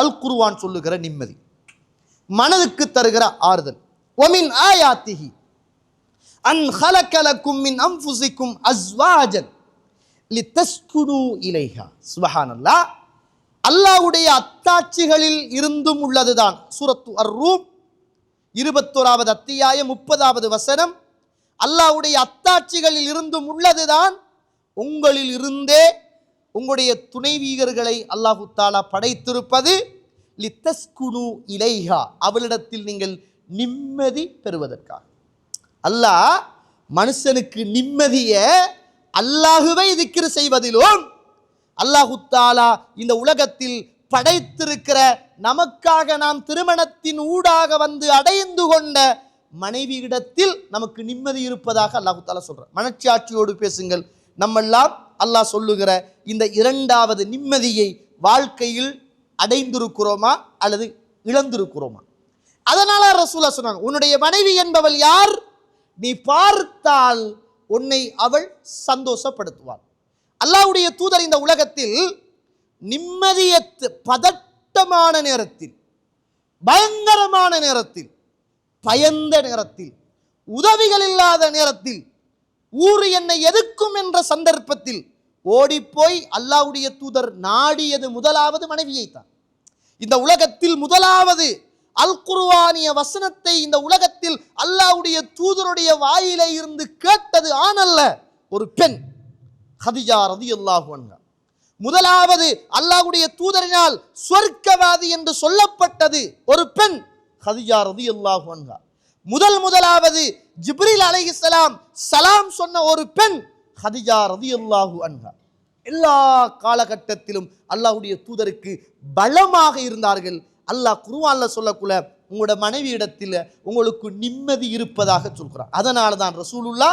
அல் குருவான் சொல்லுகிற நிம்மதி. மனதுக்கு தருகிற ஆறுதல். ஒமின் ஆயாத்திஹி. அன் ஹலக்கலக்கும் மின் அம்புசிக்கும் அஸ்வாஜன். லித்தஸ்குனு இலைஹா. சுபஹானல்லா. அல்லாஹ்வுடைய அத்தாட்சிகளில் இருந்தும் உள்ளதுதான். சூரத்து அர்ரூம். இருபத்தோராவது அத்தியாயம் முப்பதாவது வசனம். அல்லாவுடைய அத்தாட்சிகளில் இருந்தும் உள்ளதுதான். உங்களில் இருந்தே உங்களுடைய துணைவீகர்களை அல்லாஹு தாலா படைத்திருப்பது லித்தஸ்குனு இலைஹா அவளிடத்தில் நீங்கள் நிம்மதி பெறுவதற்காக. அல்லாஹ் மனுஷனுக்கு நிம்மதியை அல்லாஹுவை திக்ரு செய்வதிலும் அல்லாஹு தாலா இந்த உலகத்தில் படைத்திருக்கிற நமக்காக நாம் திருமணத்தின் ஊடாக வந்து அடைந்து கொண்ட மனைவியிடத்தில் நமக்கு நிம்மதி இருப்பதாக அல்லாஹு தாலா சொல்றார் மனச்சாட்சியோடு பேசுங்கள். நம்மெல்லாம் அல்லாஹ் சொல்லுகிற இந்த இரண்டாவது நிம்மதியை வாழ்க்கையில் அடைந்திருக்கிறோமா அல்லது இழந்திருக்கிறோமா? அதனால ரசூலா சொன்னாங்க உன்னுடைய மனைவி என்பவள் யார்? நீ பார்த்தால் உன்னை அவள் சந்தோஷப்படுத்துவாள். அல்லாஹ்வுடைய தூதர் இந்த உலகத்தில் நிம்மதியத்து பதட்டமான நேரத்தில் பயங்கரமான நேரத்தில் பயந்த நேரத்தில் உதவிகள் இல்லாத நேரத்தில் ஊர் என்னை எதுக்கும் என்ற சந்தர்ப்பத்தில் ஓடிப்போய் அல்லாஹ்வுடைய தூதர் நாடியது முதலாவது மனைவியைத்தான். இந்த உலகத்தில் முதலாவது அல் குருவானிய வசனத்தை இந்த உலகத்தில் அல்லாவுடைய தூதருடைய வாயிலே இருந்து கேட்டது ஆனல்ல ஒரு பெண். ஹதிஜா ரதி முதலாவது அல்லாஹுடைய தூதரினால் சொர்க்கவாதி என்று சொல்லப்பட்டது ஒரு பெண் ஹதிஜா ரதி முதல் முதலாவது ஜிப்ரில் அலைஹிஸ்ஸலாம் சலாம் சொன்ன ஒரு பெண் ஹதிஜா ரதி ரதியல்லாஹு அன்ஹா. எல்லா காலகட்டத்திலும் அல்லாஹுடைய தூதருக்கு பலமாக இருந்தார்கள். அல்லாஹ் குர்ஆன்ல சொல்லக்குள்ள உங்களோட மனைவியிடத்தில் உங்களுக்கு நிம்மதி இருப்பதாக சொல்கிறார் அதனால தான் ரசூலுல்லா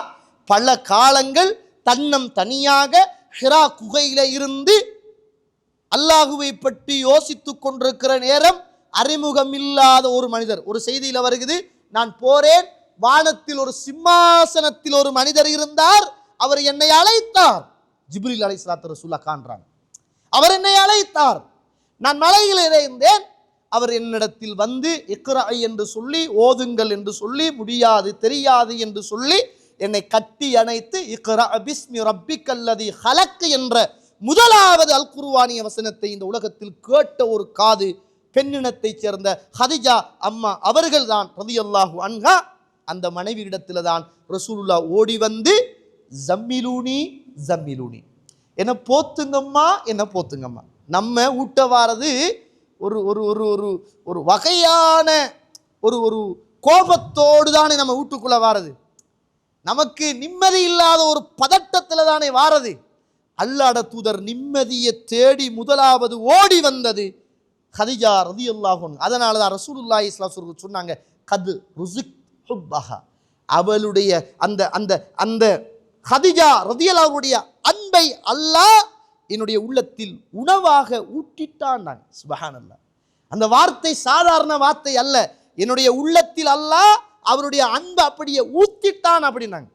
பல காலங்கள் தன்னம் தனியாக ஹிரா குகையில இருந்து அல்லாஹுவை பற்றி யோசித்து கொண்டிருக்கிற நேரம் அறிமுகம் இல்லாத ஒரு மனிதர். ஒரு செய்தியில் வருகிறது நான் போறேன் வானத்தில் ஒரு சிம்மாசனத்தில் ஒரு மனிதர் இருந்தார் அவர் என்னை அழைத்தார். ஜிப்ரில் அலை சலாத்து ரசூல்லா காண்றாங்க. அவர் என்னை அழைத்தார். நான் மலையில் இருந்தேன் அவர் என்னிடத்தில் வந்து இக்ரா என்று சொல்லி ஓதுங்கள் என்று சொல்லி முடியாது தெரியாது என்று சொல்லி என்னை கட்டி அணைத்து இக்ரா பிஸ்மி ரப்பிக்கல்லதி ஹலக்கு என்ற முதலாவது அல் குருவானிய வசனத்தை இந்த உலகத்தில் கேட்ட ஒரு காது பெண்ணினத்தைச் சேர்ந்த ஹதிஜா அம்மா அவர்கள் தான் ரதியல்லாஹு அன்ஹா. அந்த மனைவி தான் ரசூலுல்லா ஓடி வந்து ஜம்மிலூனி ஜம்மிலூனி. என்ன போத்துங்கம்மா என்ன போத்துங்கம்மா. நம்ம ஊட்ட வாரது ஒரு ஒரு ஒரு ஒரு ஒரு வகையான ஒரு ஒரு கோபத்தோடு தானே நம்ம வீட்டுக்குள்ளே வாரது. நமக்கு நிம்மதி இல்லாத ஒரு பதட்டத்தில் தானே வாரது. அல்லாட தூதர் நிம்மதியை தேடி முதலாவது ஓடி வந்தது ஹதிஜா ரதி அல்லாஹன் அதனால தான் ரசூலுல்லா இஸ்லாம் சொன்னாங்க கது ருசிக் ஹுப்பஹா. அவளுடைய அந்த அந்த அந்த ஹதிஜா ரதியல்லாவுடைய அன்பை அல்லாஹ் என்னுடைய உள்ளத்தில் உணவாக ஊட்டிட்டான் சுபஹானல்லா. அந்த வார்த்தை சாதாரண வார்த்தை அல்ல. என்னுடைய உள்ளத்தில் அல்லாஹ் அவருடைய அன்பை அப்படியே ஊத்திட்டான் அப்படின்னாங்க.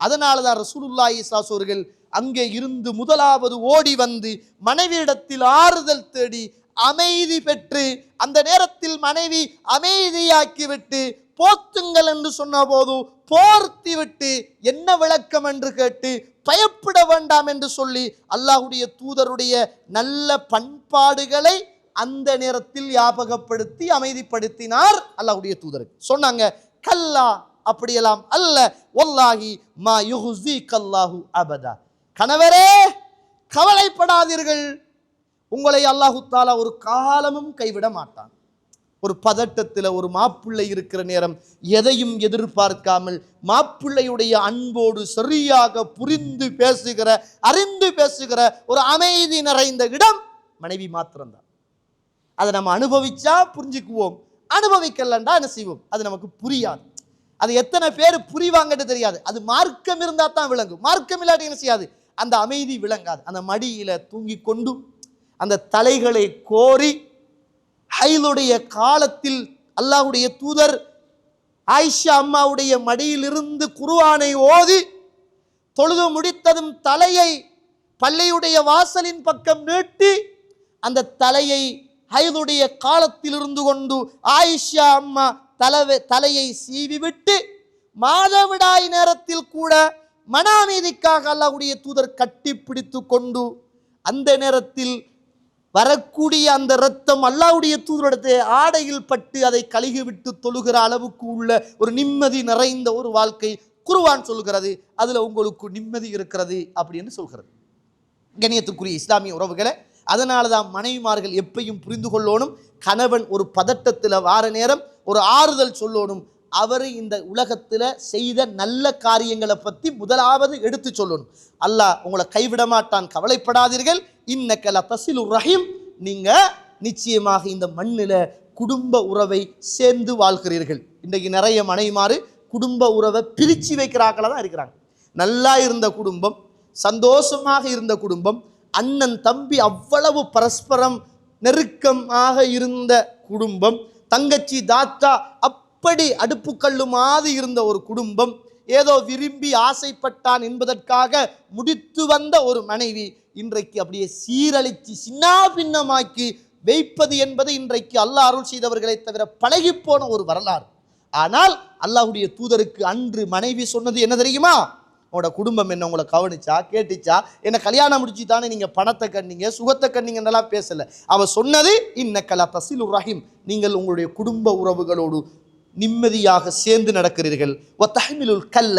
அதனால தான் ரசூலுல்லாஹி சாசோர்கள் அவர்கள் அங்கே இருந்து முதலாவது ஓடி வந்து மனைவியிடத்தில் ஆறுதல் தேடி அமைதி பெற்று அந்த நேரத்தில் மனைவி அமைதியாக்கிவிட்டு போத்துங்கள் என்று சொன்னபோது போர்த்தி விட்டு என்ன விளக்கம் என்று கேட்டு பயப்பட வேண்டாம் என்று சொல்லி அல்லாஹுடைய தூதருடைய நல்ல பண்பாடுகளை அந்த நேரத்தில் ஞாபகப்படுத்தி அமைதிப்படுத்தினார் அல்லாஹுடைய தூதருக்கு. சொன்னாங்க கல்லா அப்படியெல்லாம் அல்ல. ஒல்லாஹி மா யுஹுசி கல்லாஹு அபதா. கணவரே கவலைப்படாதீர்கள். உங்களை அல்லாஹு தாலா ஒரு காலமும் கைவிட மாட்டான். ஒரு பதட்டத்தில் ஒரு மாப்பிள்ளை இருக்கிற நேரம் எதையும் எதிர்பார்க்காமல் மாப்பிள்ளையுடைய அன்போடு சரியாக புரிந்து பேசுகிற அறிந்து பேசுகிற ஒரு அமைதி நிறைந்த இடம் மனைவி மாத்திரம்தான். அதை நம்ம அனுபவிச்சா புரிஞ்சுக்குவோம். அனுபவிக்கலண்டா என்ன செய்வோம்? அது நமக்கு புரியாது. அது எத்தனை பேர் புரிவாங்கன்னு தெரியாது. அது மார்க்கம் இருந்தால் தான் விளங்கும். மார்க்கம் இல்லாட்டி என்ன செய்யாது? அந்த அமைதி விளங்காது. அந்த மடியில் தூங்கி கொண்டு அந்த தலைகளை கோரி ஹைலுடைய காலத்தில் அல்லாஹுடைய தூதர் ஆயிஷா அம்மாவுடைய மடியிலிருந்து குருவானை ஓதி தொழுது முடித்ததும் தலையை பள்ளியுடைய வாசலின் பக்கம் நீட்டி அந்த தலையை ஹைதுடைய காலத்தில் இருந்து கொண்டு ஆயிஷா அம்மா தலவை தலையை சீவிவிட்டு மாதவிடாய் நேரத்தில் கூட மனாமீதிக்காக அல்லாஹுடைய தூதர் கட்டி பிடித்து கொண்டு அந்த நேரத்தில் வரக்கூடிய அந்த இரத்தம் அல்லாவுடைய தூதரிடத்தை ஆடையில் பட்டு அதை கழுகிவிட்டு தொழுகிற அளவுக்கு உள்ள ஒரு நிம்மதி நிறைந்த ஒரு வாழ்க்கை குருவான் சொல்கிறது அதில் உங்களுக்கு நிம்மதி இருக்கிறது அப்படின்னு சொல்கிறது. கணியத்துக்குரிய இஸ்லாமிய உறவுகளை அதனால தான் மனைவிமார்கள் எப்பையும் புரிந்து கொள்ளணும். கணவன் ஒரு பதட்டத்தில் வார நேரம் ஒரு ஆறுதல் சொல்லணும். அவர் இந்த உலகத்தில் செய்த நல்ல காரியங்களை பற்றி முதலாவது எடுத்து சொல்லணும். அல்லாஹ் உங்களை கைவிட மாட்டான் கவலைப்படாதீர்கள். இன்னக்கல தசிலு ரஹீம். நீங்கள் நிச்சயமாக இந்த மண்ணில் குடும்ப உறவை சேர்ந்து வாழ்கிறீர்கள். இன்றைக்கு நிறைய மனைமாறு குடும்ப உறவை பிரித்து வைக்கிறாக்களா தான் இருக்கிறாங்க. நல்லா இருந்த குடும்பம் சந்தோஷமாக இருந்த குடும்பம் அண்ணன் தம்பி அவ்வளவு பரஸ்பரம் நெருக்கமாக இருந்த குடும்பம் தங்கச்சி தாத்தா அப் அப்படி அடுப்புக்கல்லு இருந்த ஒரு குடும்பம் ஏதோ விரும்பி ஆசைப்பட்டான் என்பதற்காக முடித்து வந்த ஒரு மனைவி இன்றைக்கு அப்படியே சீரழித்து சின்னா பின்னமாக்கி வைப்பது என்பது இன்றைக்கு அல்லாஹ் அருள் செய்தவர்களை தவிர பழகிப்போன ஒரு வரலாறு. ஆனால் அல்லாஹுடைய தூதருக்கு அன்று மனைவி சொன்னது என்ன தெரியுமா? உங்களோட குடும்பம் என்ன உங்களை கவனிச்சா கேட்டுச்சா? என்ன கல்யாணம் முடிச்சு தானே நீங்கள் பணத்தை கண்ணீங்க சுகத்தை கண்ணீங்கன்னெல்லாம் பேசலை. அவள் சொன்னது இன்னக்கலா தசிலு ரஹீம். நீங்கள் உங்களுடைய குடும்ப உறவுகளோடு நிம்மதியாக சேர்ந்து நடக்கிறீர்கள். ஒத்தஹமிலுல் கல்ல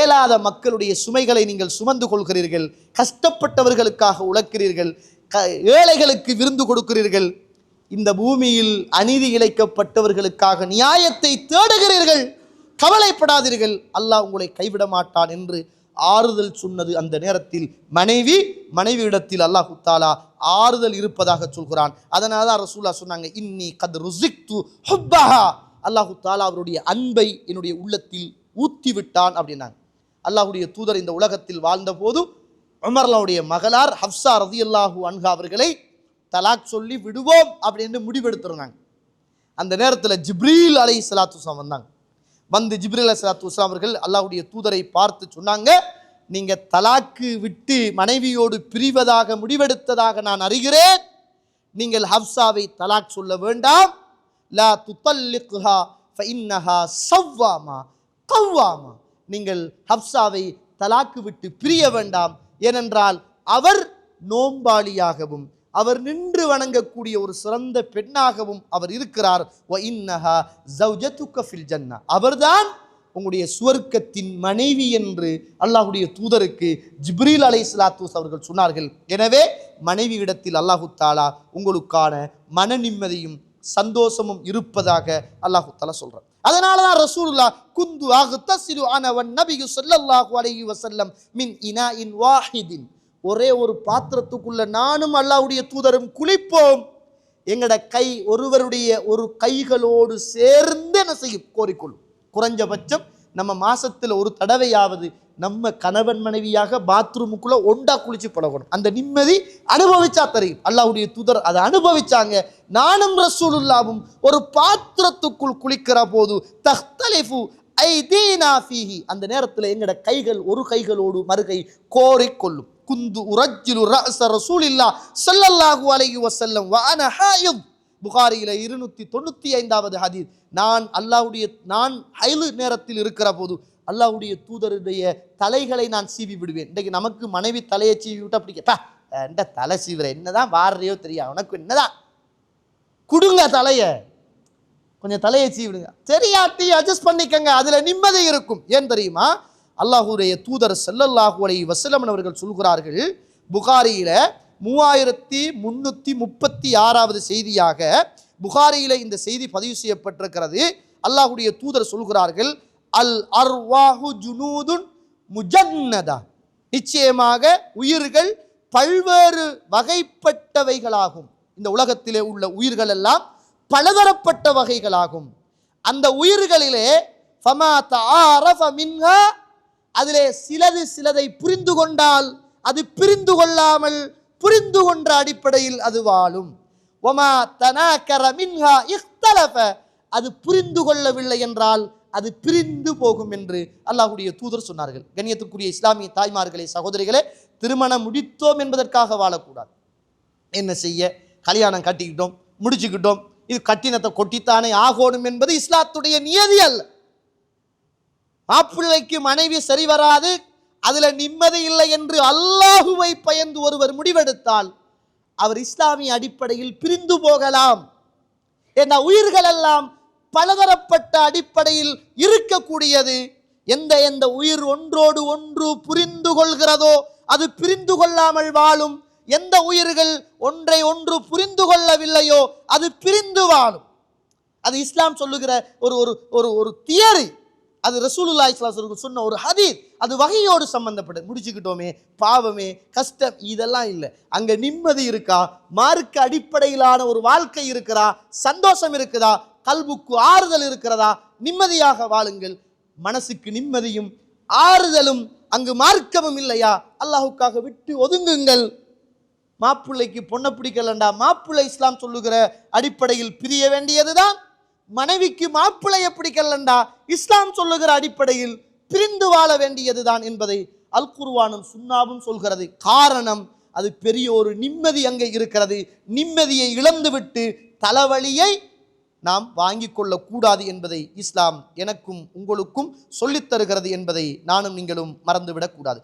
ஏலாத மக்களுடைய சுமைகளை நீங்கள் சுமந்து கொள்கிறீர்கள். கஷ்டப்பட்டவர்களுக்காக உழைக்கிறீர்கள். க ஏழைகளுக்கு விருந்து கொடுக்கிறீர்கள். இந்த பூமியில் அநீதி இழைக்கப்பட்டவர்களுக்காக நியாயத்தை தேடுகிறீர்கள். கவலைப்படாதீர்கள். அல்லாஹ் உங்களை கைவிட மாட்டான் என்று ஆறுதல் சொன்னது அந்த நேரத்தில் மனைவி மனைவியிடத்தில் அல்லாஹு தாலா ஆறுதல் இருப்பதாக சொல்கிறான். அதனால தான் ரசூல்லா சொன்னாங்க இன்னி கத் ருசிக்து ஹுப்பஹா. அல்லாஹு தாலா அவருடைய அன்பை என்னுடைய உள்ளத்தில் ஊத்தி விட்டான் அப்படின்னாங்க. அல்லாஹுடைய தூதர் இந்த உலகத்தில் வாழ்ந்தபோது உமர்லாவுடைய மகளார் ஹப்சா ரதியல்லாஹு அன்ஹா அவர்களை தலாக் சொல்லி விடுவோம் அப்படின்னு முடிவெடுத்துருந்தாங்க. அந்த நேரத்தில் ஜிப்ரீல் அலை சலாத்து வந்தாங்க. வந்து ஜிப்ரீல் அலை சலாத்து அவர்கள் அல்லாவுடைய தூதரை பார்த்து சொன்னாங்க நீங்கள் தலாக்கு விட்டு மனைவியோடு பிரிவதாக முடிவெடுத்ததாக நான் அறிகிறேன். நீங்கள் ஹப்சாவை தலாக் சொல்ல வேண்டாம். லா துத்தல்லிக்ஹா ஃபைன்னஹா சவ்வாமா கவ்வாமா. நீங்கள் ஹப்சாவை தலாக்கு விட்டு பிரிய வேண்டாம். ஏனென்றால் அவர் நோம்பாளியாகவும் அவர் நின்று வணங்கக்கூடிய ஒரு சிறந்த பெண்ணாகவும் அவர் இருக்கிறார். வ இன்னஹா ஜன்னா. அவர்தான் உங்களுடைய சுவர்க்கத்தின் மனைவி என்று அல்லாஹுடைய தூதருக்கு ஜிப்ரீல் அலை அவர்கள் சொன்னார்கள். எனவே மனைவி இடத்தில் அல்லாஹு தாலா உங்களுக்கான மன நிம்மதியும் சந்தோஷமும் இருப்பதாக அல்லாஹு தலா சொல்றான். அதனால தான் ரசூலுல்லா குந்து அகுத்தசிரு அனவன் நபியு ஸல்லல்லாஹு அலைஹி வஸல்லம் மின் இனாஇன் வாஹிதின். ஒரே ஒரு பாத்திரத்துக்குள்ள நானும் அல்லாஹ்வுடைய தூதரும் குளிப்போம். எங்கட கை ஒருவருடைய ஒரு கைகளோடு சேர்ந்து என்ன செய்யும்? கோரிக்கொள்ளும். குறைஞ்சபட்சம் நம்ம மாசத்துல ஒரு தடவையாவது நம்ம கணவன் மனைவியாக பாத்ரூமுக்குள்ள ஒண்டா குளிச்சு பழகணும். அந்த நிம்மதி அனுபவிச்சா தெரியும். அல்லாவுடைய தூதர் அதை அனுபவிச்சாங்க. நானும் ரசூலுல்லாவும் ஒரு பாத்திரத்துக்குள் குளிக்கிற போது தஹ்தலிஃபு ஐதீனா அந்த நேரத்தில் எங்கட கைகள் ஒரு கைகளோடு மறுகை கோரிக்கொள்ளும் குந்து உரஜிலு ரசூலில்லா ஸல்லல்லாஹு அலைஹி வஸல்லம் வ அன புகாரியில் இருநூத்தி தொண்ணூத்தி ஐந்தாவது ஹதீஸ். நான் அல்லாவுடைய நான் ஹைலு நேரத்தில் இருக்கிற போது அல்லாவுடைய தூதருடைய தலைகளை நான் சீவி விடுவேன். இன்றைக்கு நமக்கு மனைவி தலையை சீவி விட்டா பிடிக்கப்பா என்ற தலை சீவுற என்னதான் வாடுறையோ தெரியும் உனக்கு என்னதான்? கொடுங்க தலைய. கொஞ்சம் தலையை சீவிடுங்க. சரியாட்டி அட்ஜஸ்ட் பண்ணிக்கங்க. அதுல நிம்மதி இருக்கும். ஏன் தெரியுமா? அல்லாஹுடைய தூதர் ஸல்லல்லாஹு அலைஹி அவர்கள் சொல்கிறார்கள் புகாரியில மூவாயிரத்தி முந்நூற்றி முப்பத்தி ஆறாவது செய்தியாக புகாரியில் இந்த செய்தி பதிவு செய்யப்பட்டிருக்கிறது. அல்லாஹுடைய தூதர் சொல்கிறார்கள் அல் அர்வாஹு ஜுனூதுன் முஜன்னதா. நிச்சயமாக உயிர்கள் பல்வேறு வகைப்பட்டவைகளாகும். இந்த உலகத்திலே உள்ள உயிர்கள் எல்லாம் பலதரப்பட்ட வகைகளாகும். அந்த உயிர்களிலே ஃபமா அதிலே சிலது சிலதை புரிந்து கொண்டால் அது பிரிந்து கொள்ளாமல் புரிந்து கொன்ற அடிப்படையில் அது வாழும். ஒமா தனாக்கர மின்ஹா இஃப்தலஃப அது புரிந்து கொள்ளவில்லை என்றால் அது பிரிந்து போகும் என்று அல்லாஹுடைய தூதர் சொன்னார்கள். கண்ணியத்துக்குரிய இஸ்லாமிய தாய்மார்களே சகோதரிகளே திருமணம் முடித்தோம் என்பதற்காக வாழக்கூடாது. என்ன செய்ய? கல்யாணம் கட்டிக்கிட்டோம் முடிச்சுக்கிட்டோம். இது கட்டினத்தை கொட்டித்தானே ஆகணும் என்பது இஸ்லாத்துடைய நியதி அல்ல. மாப்பிள்ளைக்கு மனைவி சரி வராது அதுல நிம்மதி இல்லை என்று அல்லாஹுவை பயந்து ஒருவர் முடிவெடுத்தால் அவர் இஸ்லாமிய அடிப்படையில் பிரிந்து போகலாம். என்ற உயிர்கள் எல்லாம் பலதரப்பட்ட அடிப்படையில் இருக்கக்கூடியது. எந்த எந்த உயிர் ஒன்றோடு ஒன்று புரிந்து கொள்கிறதோ அது பிரிந்து கொள்ளாமல் வாழும். எந்த உயிர்கள் ஒன்றை ஒன்று புரிந்து கொள்ளவில்லையோ அது பிரிந்து வாழும். அது இஸ்லாம் சொல்லுகிற ஒரு ஒரு ஒரு ஒரு தியரி. அது ரசூலுல்லா ஸல்லல்லாஹு சொன்ன ஒரு ஹதீத் அது வகையோடு சம்பந்தப்பட்டது. முடிச்சுக்கிட்டோமே பாவமே கஷ்டம் இதெல்லாம் இல்லை. அங்கே நிம்மதி இருக்கா? மார்க்க அடிப்படையிலான ஒரு வாழ்க்கை இருக்கிறா? சந்தோஷம் இருக்குதா? கல்புக்கு ஆறுதல் இருக்கிறதா? நிம்மதியாக வாழுங்கள். மனசுக்கு நிம்மதியும் ஆறுதலும் அங்கு மார்க்கமும் இல்லையா? அல்லாஹுக்காக விட்டு ஒதுங்குங்கள். மாப்பிள்ளைக்கு பொண்ணை பிடிக்கலண்டா? மாப்பிள்ளை இஸ்லாம் சொல்லுகிற அடிப்படையில் பிரிய வேண்டியதுதான். மனைவிக்கு மாப்பிள்ளையை பிடிக்கலண்டா இஸ்லாம் சொல்லுகிற அடிப்படையில் பிரிந்து வாழ வேண்டியதுதான் என்பதை அல் குருவானும் சுன்னாவும் சொல்கிறது. காரணம் அது பெரிய ஒரு நிம்மதி அங்கே இருக்கிறது. நிம்மதியை இழந்துவிட்டு தலைவலியை நாம் வாங்கி கொள்ளக்கூடாது என்பதை இஸ்லாம் எனக்கும் உங்களுக்கும் சொல்லித் தருகிறது என்பதை நானும் நீங்களும் மறந்துவிடக்கூடாது.